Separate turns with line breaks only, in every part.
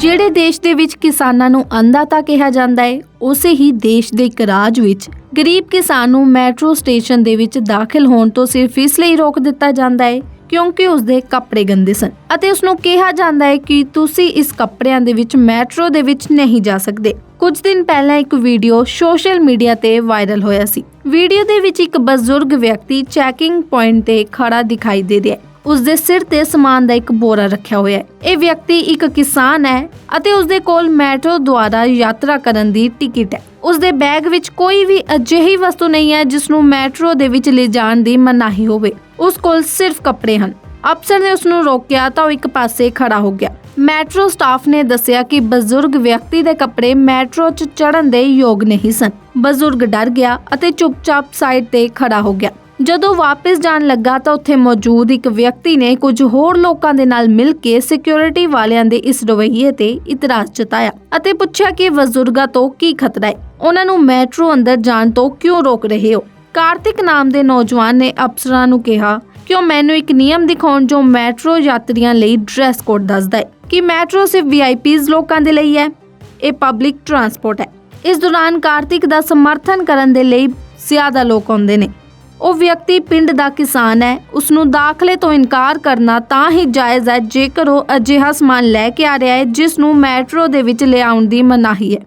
ਜਿਹੜੇ ਦੇਸ਼ ਦੇ ਵਿੱਚ ਕਿਸਾਨਾਂ ਨੂੰ ਅੰਧਾਤਾ ਕਿਹਾ ਜਾਂਦਾ ਹੈ, ਉਸੇ ਹੀ ਦੇਸ਼ ਦੇ ਇੱਕ ਰਾਜ ਵਿੱਚ ਗਰੀਬ ਕਿਸਾਨ ਨੂੰ ਮੈਟਰੋ ਸਟੇਸ਼ਨ ਦੇ ਵਿੱਚ ਦਾਖਲ ਹੋਣ ਤੋਂ ਸਿਰਫ ਇਸ ਲਈ ਰੋਕ ਦਿੱਤਾ ਜਾਂਦਾ ਹੈ ਕਿਉਂਕਿ ਉਸ ਦੇ ਕੱਪੜੇ ਗੰਦੇ ਸਨ ਅਤੇ ਉਸ ਨੂੰ ਕਿਹਾ ਜਾਂਦਾ ਹੈ ਕਿ ਤੁਸੀਂ ਇਸ ਕੱਪੜਿਆਂ ਦੇ ਵਿੱਚ ਮੈਟਰੋ ਦੇ ਵਿੱਚ ਨਹੀਂ ਜਾ ਸਕਦੇ। ਕੁਝ ਦਿਨ ਪਹਿਲਾਂ ਇੱਕ ਵੀਡੀਓ ਸੋਸ਼ਲ ਮੀਡੀਆ ਤੇ ਵਾਇਰਲ ਹੋਇਆ ਸੀ। ਵੀਡੀਓ ਦੇ ਵਿੱਚ ਇੱਕ ਬਜ਼ੁਰਗ ਵਿਅਕਤੀ ਚੈਕਿੰਗ ਪੁਆਇੰਟ ਤੇ ਖੜਾ ਦਿਖਾਈ ਦੇ ਰਿਹਾ ਹੈ। ਉਸ ਦੇ ਸਿਰ ਤੇ ਸਮਾਨ ਦਾ ਇੱਕ ਬੋਰਾ ਰੱਖਿਆ ਹੋਇਆ ਹੈ। ਇਹ ਵਿਅਕਤੀ ਇੱਕ ਕਿਸਾਨ ਹੈ ਅਤੇ ਉਸ ਦੇ ਕੋਲ ਮੈਟਰੋ ਦੁਆਰਾ ਯਾਤਰਾ ਕਰਨ ਦੀ ਟਿਕਟ ਹੈ। ਉਸ ਦੇ ਬੈਗ ਵਿੱਚ ਕੋਈ ਵੀ ਅਜਿਹੀ ਵਸਤੂ ਨਹੀਂ ਹੈ ਜਿਸ ਨੂੰ ਮੈਟਰੋ ਦੇ ਵਿੱਚ ਲੈ ਜਾਣ ਦੀ ਮਨਾਹੀ ਹੋਵੇ। ਉਸ ਕੋਲ ਸਿਰਫ ਕੱਪੜੇ ਹਨ। ਅਫਸਰ ਨੇ ਉਸ ਨੂੰ ਰੋਕਿਆ ਤਾਂ ਉਹ ਇੱਕ ਪਾਸੇ ਖੜਾ ਹੋ ਗਿਆ। ਮੈਟਰੋ ਸਟਾਫ ਨੇ ਦੱਸਿਆ ਕਿ ਬਜ਼ੁਰਗ ਵਿਅਕਤੀ ਦੇ ਕੱਪੜੇ ਮੈਟਰੋ 'ਚ ਚੜਨ ਦੇ ਯੋਗ ਨਹੀਂ ਸਨ। ਬਜ਼ੁਰਗ ਡਰ ਗਿਆ ਅਤੇ ਚੁੱਪਚਾਪ ਸਾਈਡ ਤੇ ਖੜਾ ਹੋ ਗਿਆ। ਜਦੋਂ ਵਾਪਸ ਜਾਣ ਲੱਗਾ ਤਾਂ ਉੱਥੇ ਮੌਜੂਦ ਇੱਕ ਵਿਅਕਤੀ ਨੇ ਕੁਝ ਹੋਰ ਲੋਕਾਂ ਦੇ ਨਾਲ ਮਿਲ ਕੇ ਸਿਕਿਉਰਿਟੀ ਵਾਲਿਆਂ ਦੇ ਇਸ ਰਵੱਈਏ ਤੇ ਇਤਰਾਜ਼ ਜਤਾਇਆ ਅਤੇ ਪੁੱਛਿਆ ਕਿ ਬਜ਼ੁਰਗਾਂ ਤੋਂ ਕੀ ਖਤਰਾ ਹੈ? ਉਹਨਾਂ ਨੂੰ ਮੈਟਰੋ ਅੰਦਰ ਜਾਣ ਤੋਂ ਕਿਉਂ ਰੋਕ ਰਹੇ ਹੋ? ਕਾਰਤਿਕ ਨਾਮ ਦੇ ਨੌਜਵਾਨ ਨੇ ਅਫਸਰਾਂ ਨੂੰ ਕਿਹਾ ਕਿ ਉਹ ਮੈਨੂੰ ਇੱਕ ਨਿਯਮ ਦਿਖਾਉਣ ਜੋ ਮੈਟਰੋ ਯਾਤਰੀਆਂ ਲਈ ਡਰੈਸ ਕੋਡ ਦੱਸਦਾ ਹੈ? ਕਿ ਮੈਟਰੋ ਸਿਰਫ ਵੀਆਈਪੀਜ਼ ਲੋਕਾਂ ਦੇ ਲਈ ਹੈ? ਇਹ ਪਬਲਿਕ ਟਰਾਂਸਪੋਰਟ ਹੈ। ਇਸ ਦੌਰਾਨ ਕਾਰਤਿਕ ਦਾ ਸਮਰਥਨ ਕਰਨ ਦੇ ਲਈ ਜ਼ਿਆਦਾ ਲੋਕ ਆਉਂਦੇ ਨੇ। ਉਹ ਵਿਅਕਤੀ ਪਿੰਡ ਦਾ ਕਿਸਾਨ ਹੈ। ਉਸ ਨੂੰ ਦਾਖਲੇ ਤੋਂ ਇਨਕਾਰ ਕਰਨਾ ਤਾਂ ਹੀ ਜਾਇਜ਼ ਹੈ ਜੇਕਰ ਉਹ ਅਜਿਹਾ ਸਮਾਨ ਲੈ ਕੇ ਆ ਰਿਹਾ ਹੈ ਜਿਸ ਨੂੰ ਮੈਟਰੋ ਦੇ ਵਿੱਚ ਲਿਆਉਣ ਦੀ ਮਨਾਹੀ ਹੈ।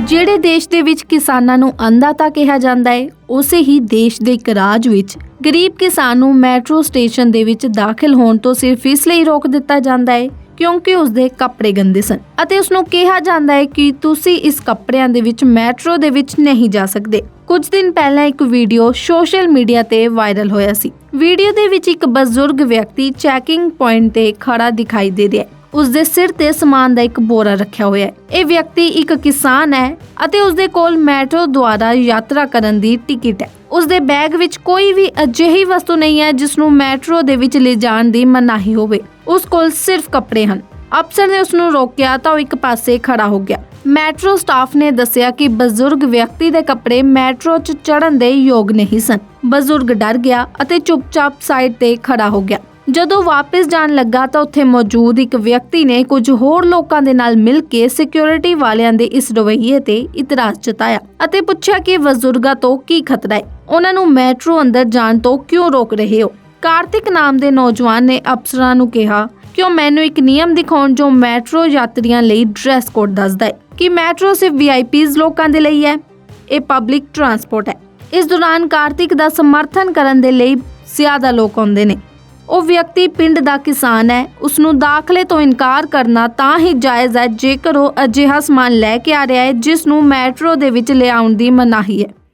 ਜਿਹੜੇ ਦੇਸ਼ ਦੇ ਵਿੱਚ ਕਿਸਾਨਾਂ ਨੂੰ ਅੰਧਾਤਾ ਕਿਹਾ ਜਾਂਦਾ ਹੈ, ਉਸੇ ਹੀ ਦੇਸ਼ ਦੇ ਇੱਕ ਰਾਜ ਵਿੱਚ ਗਰੀਬ ਕਿਸਾਨ ਨੂੰ ਮੈਟਰੋ ਸਟੇਸ਼ਨ ਦੇ ਵਿੱਚ ਦਾਖਲ ਹੋਣ ਤੋਂ ਸਿਰਫ ਇਸ ਲਈ ਰੋਕ ਦਿੱਤਾ ਜਾਂਦਾ ਹੈ ਕਿਉਂਕਿ ਉਸ ਦੇ ਕੱਪੜੇ ਗੰਦੇ ਸਨ ਅਤੇ ਉਸ ਨੂੰ ਕਿਹਾ ਜਾਂਦਾ ਹੈ ਕਿ ਤੁਸੀਂ ਇਸ ਕੱਪੜਿਆਂ ਦੇ ਵਿੱਚ, ਮੈਟਰੋ ਦੇ ਵਿੱਚ ਨਹੀਂ ਜਾ ਸਕਦੇ। ਕੁਝ ਦਿਨ ਪਹਿਲਾਂ ਇੱਕ ਵੀਡੀਓ ਸੋਸ਼ਲ ਮੀਡੀਆ ਤੇ ਵਾਇਰਲ ਹੋਇਆ ਸੀ। ਵੀਡੀਓ ਦੇ ਵਿੱਚ ਇੱਕ ਬਜ਼ੁਰਗ ਵਿਅਕਤੀ ਚੈਕਿੰਗ ਪੁਆਇੰਟ ਤੇ ਖੜਾ ਦਿਖਾਈ ਦੇ ਰਿਹਾ ਹੈ। ਉਸ ਦੇ ਸਿਰ ਤੇ ਸਮਾਨ ਦਾ ਇੱਕ ਬੋਰਾ ਰੱਖਿਆ ਹੋਇਆ ਹੈ। ਇਹ ਵਿਅਕਤੀ ਇੱਕ ਕਿਸਾਨ ਹੈ ਅਤੇ ਉਸ ਦੇ ਕੋਲ ਮੈਟਰੋ ਦੁਆਰਾ ਯਾਤਰਾ ਕਰਨ ਦੀ ਟਿਕਟ ਹੈ। ਉਸ ਦੇ ਬੈਗ ਵਿੱਚ ਕੋਈ ਵੀ ਅਜਿਹੀ ਵਸਤੂ ਨਹੀਂ ਹੈ ਜਿਸ ਨੂੰ ਮੈਟਰੋ ਦੇ ਵਿੱਚ ਲੈ ਦੀ ਮਨਾਹੀ ਹੋਵੇ। ਉਸ ਕੋਲ ਸਿਰਫ ਕੱਪੜੇ ਹਨ। ਅਫਸਰ ਨੇ ਉਸ ਨੂੰ ਰੋਕਿਆ ਤਾਂ ਉਹ ਇੱਕ ਪਾਸੇ ਖੜਾ ਹੋ ਗਿਆ। ਮੈਟਰੋ ਸਟਾਫ ਨੇ ਦੱਸਿਆ ਕਿ ਬਜ਼ੁਰਗ ਵਿਅਕਤੀ ਦੇ ਕੱਪੜੇ ਮੈਟਰੋ 'ਚ ਚੜਨ ਦੇ ਯੋਗ ਨਹੀਂ ਸਨ। ਬਜ਼ੁਰਗ ਡਰ ਗਿਆ ਅਤੇ ਚੁੱਪਚਾਪ ਸਾਈਡ ਤੇ ਖੜਾ ਹੋ ਗਿਆ। ਜਦੋਂ ਵਾਪਸ ਜਾਣ ਲੱਗਾ ਤਾਂ ਉੱਥੇ ਮੌਜੂਦ ਇੱਕ ਵਿਅਕਤੀ ਨੇ ਕੁਝ ਹੋਰ ਲੋਕਾਂ ਦੇ ਨਾਲ ਮਿਲ ਕੇ ਸਿਕਿਉਰਿਟੀ ਵਾਲਿਆਂ ਦੇ ਇਸ ਰਵੱਈਏ ਤੇ ਇਤਰਾਜ਼ ਜਤਾਇਆ ਅਤੇ ਪੁੱਛਿਆ ਕਿ ਬਜ਼ੁਰਗਾਂ ਤੋਂ ਕੀ ਖਤਰਾ ਹੈ? ਉਹਨਾਂ ਨੂੰ ਮੈਟਰੋ ਅੰਦਰ ਜਾਣ ਤੋਂ ਕਿਉਂ ਰੋਕ ਰਹੇ ਹੋ? ਕਾਰਤਿਕ ਨਾਮ ਦੇ ਨੌਜਵਾਨ ਨੇ ਅਫਸਰਾਂ ਨੂੰ ਕਿਹਾ ਕਿ ਉਹ ਮੈਨੂੰ ਇੱਕ ਨਿਯਮ ਦਿਖਾਉਣ ਜੋ ਮੈਟਰੋ ਯਾਤਰੀਆਂ ਲਈ ਡਰੈਸ ਕੋਡ ਦੱਸਦਾ ਹੈ? ਕਿ ਮੈਟਰੋ ਸਿਰਫ ਵੀਆਈਪੀਜ਼ ਲੋਕਾਂ ਦੇ ਲਈ ਹੈ? ਇਹ ਪਬਲਿਕ ਟਰਾਂਸਪੋਰਟ ਹੈ। ਇਸ ਦੌਰਾਨ ਕਾਰਤਿਕ ਦਾ ਸਮਰਥਨ ਕਰਨ ਦੇ ਲਈ ਜ਼ਿਆਦਾ ਲੋਕ ਆਉਂਦੇ ਨੇ। ਉਹ ਵਿਅਕਤੀ ਪਿੰਡ ਦਾ ਕਿਸਾਨ ਹੈ। ਉਸ ਨੂੰ ਦਾਖਲੇ ਤੋਂ ਇਨਕਾਰ ਕਰਨਾ ਤਾਂ ਹੀ ਜਾਇਜ਼ ਹੈ ਜੇਕਰ ਉਹ ਅਜਿਹਾ ਸਮਾਨ ਲੈ ਕੇ ਆ ਰਿਹਾ ਹੈ ਜਿਸ ਨੂੰ ਮੈਟਰੋ ਦੇ ਵਿੱਚ ਲਿਆਉਣ ਦੀ ਮਨਾਹੀ ਹੈ।